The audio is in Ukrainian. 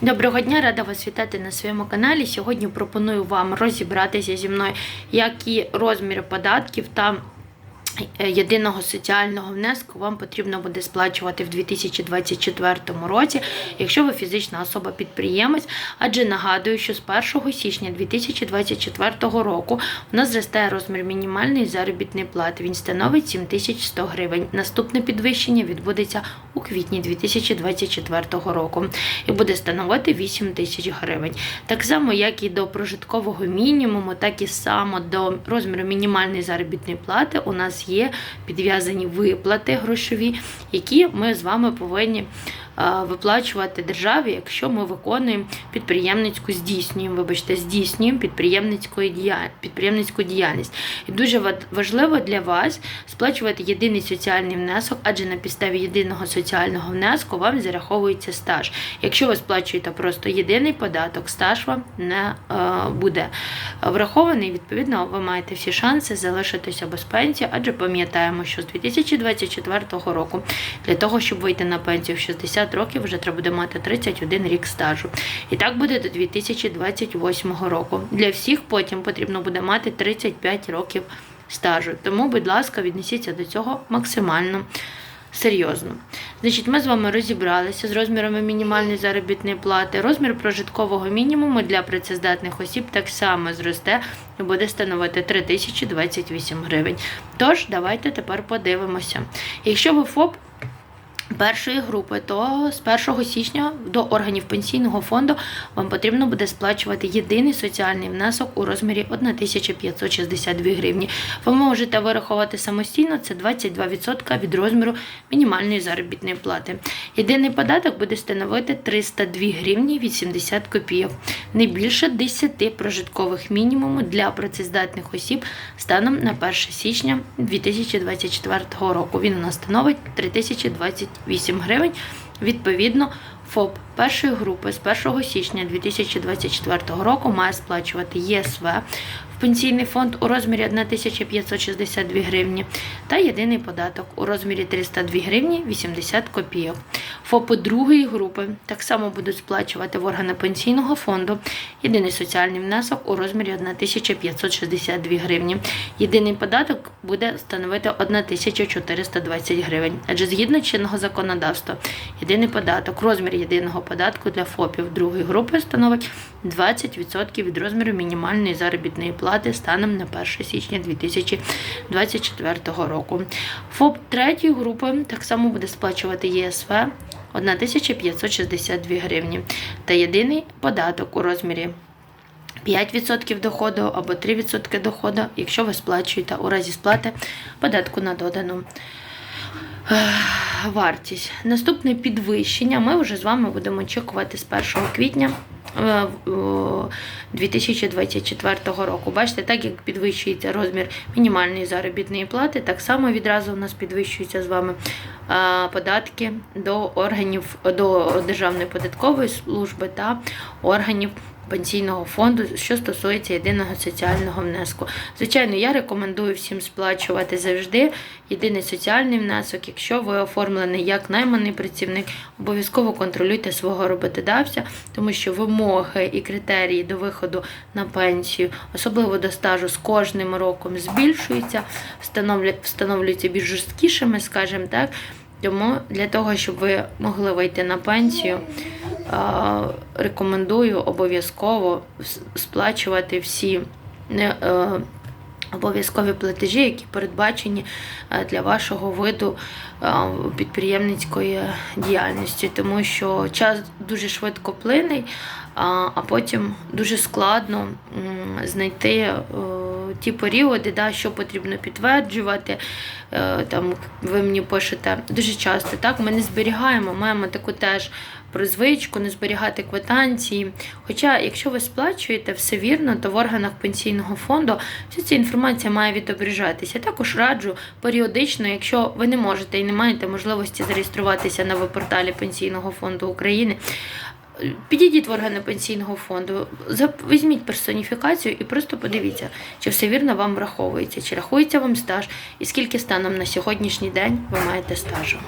Доброго дня, рада вас вітати на своєму каналі. Сьогодні пропоную вам розібратися зі мною, які розміри податків та е, єдиного соціального внеску вам потрібно буде сплачувати в 2024 році, якщо ви фізична особа-підприємець. Адже нагадую, що з 1 січня 2024 року у нас зростає розмір мінімальної заробітної плати. Він становить 7100 гривень. Наступне підвищення відбудеться у квітні 2024 року і буде становити 8 тисяч гривень. Так само, як і до прожиткового мінімуму, так і само до розміру мінімальної заробітної плати у нас є підв'язані виплати грошові, які ми з вами повинні виплачувати державі, якщо ми виконуємо підприємницьку здійснюємо, вибачте, здійснюємо підприємницьку підприємницьку діяльність. І дуже важливо для вас сплачувати єдиний соціальний внесок, адже на підставі єдиного соціального внеску вам зараховується стаж. Якщо ви сплачуєте просто єдиний податок, стаж вам не е, буде врахований. Відповідно, ви маєте всі шанси залишитися без пенсії, адже пам'ятаємо, що з 2024 року для того, щоб вийти на пенсію в 60 років, вже треба буде мати 31 рік стажу. І так буде до 2028 року. Для всіх потім потрібно буде мати 35 років стажу. Тому, будь ласка, віднесіться до цього максимально. Серйозно. Значить, ми з вами розібралися з розмірами мінімальної заробітної плати. Розмір прожиткового мінімуму для працездатних осіб так само зросте і буде становити 3028 гривень. Тож, давайте тепер подивимося. Якщо ви ФОП першої групи, то з 1 січня до органів пенсійного фонду вам потрібно буде сплачувати єдиний соціальний внесок у розмірі 1562 гривні. Ви можете вирахувати самостійно, це 22% від розміру мінімальної заробітної плати. Єдиний податок буде становити 302 гривні 80 копійок, не більше 10 прожиткових мінімуму для працездатних осіб станом на 1 січня 2024 року. Він у нас становить 3028 гривень. Відповідно, ФОП першої групи з 1 січня 2024 року має сплачувати ЄСВ пенсійний фонд у розмірі 1562 гривні та єдиний податок у розмірі 302 гривні 80 копійок. ФОПи другої групи так само будуть сплачувати в органи пенсійного фонду єдиний соціальний внесок у розмірі 1562 гривні. Єдиний податок буде становити 1420 гривень. Адже згідно чинного законодавства, єдиний податок, розмір єдиного податку для ФОПів другої групи становить 20% від розміру мінімальної заробітної плати станом на 1 січня 2024 року. ФОП третьої групи так само буде сплачувати ЄСВ 1562 гривні та єдиний податок у розмірі 5% доходу або 3% доходу, якщо ви сплачуєте у разі сплати податку на додану е, вартість. Наступне підвищення ми вже з вами будемо очікувати з 1 квітня. Е, в- 2024 року. Бачите, так як підвищується розмір мінімальної заробітної плати, так само відразу у нас підвищуються з вами е, податки до органів до Державної податкової служби та органів пенсійного фонду, що стосується єдиного соціального внеску. Звичайно, я рекомендую всім сплачувати завжди єдиний соціальний внесок. Якщо ви оформлений як найманий працівник, обов'язково контролюйте свого роботодавця, тому що вимоги і критерії до виходу на пенсію, особливо до стажу, з кожним роком збільшуються, встановлю- встановлюються більш жорсткішими, скажімо так. Тому для того, щоб ви могли вийти на пенсію, рекомендую обов'язково сплачувати всі е, обов'язкові платежі, які передбачені е, для вашого виду е, підприємницької діяльності, тому що час дуже швидко плине, а потім дуже складно знайти ті періоди, да, що потрібно підтверджувати. Е, Там ви мені пишете дуже часто. Так, ми не зберігаємо, маємо таку теж призвичку не зберігати квитанції. Хоча, якщо ви сплачуєте все вірно, то в органах пенсійного фонду вся ця інформація має відображатися. Також раджу періодично, якщо ви не можете і не маєте можливості зареєструватися на веб-порталі Пенсійного фонду України. Підійдіть в органи пенсійного фонду, візьміть персоніфікацію і просто подивіться, чи все вірно вам враховується, чи рахується вам стаж, і скільки станом на сьогоднішній день ви маєте стажу.